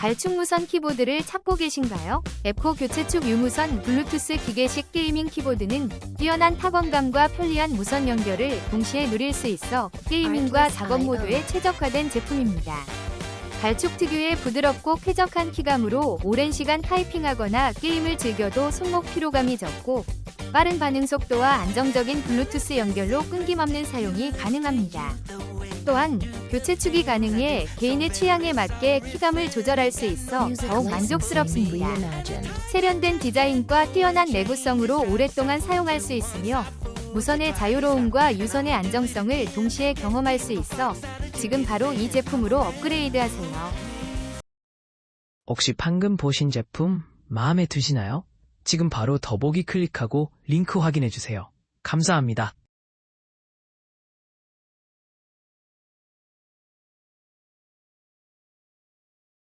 갈축 무선 키보드를 찾고 계신가요? 에코 교체축 유무선 블루투스 기계식 게이밍 키보드는 뛰어난 타건감과 편리한 무선 연결을 동시에 누릴 수 있어 게이밍과 작업 모두에 최적화된 제품입니다. 갈축 특유의 부드럽고 쾌적한 키감으로 오랜 시간 타이핑하거나 게임을 즐겨도 손목 피로감이 적고 빠른 반응 속도와 안정적인 블루투스 연결로 끊김없는 사용이 가능합니다. 또한 교체축이 가능해 개인의 취향에 맞게 키감을 조절할 수 있어 더욱 만족스럽습니다. 세련된 디자인과 뛰어난 내구성으로 오랫동안 사용할 수 있으며 무선의 자유로움과 유선의 안정성을 동시에 경험할 수 있어 지금 바로 이 제품으로 업그레이드하세요. 혹시 방금 보신 제품 마음에 드시나요? 지금 바로 더보기 클릭하고 링크 확인해주세요. 감사합니다.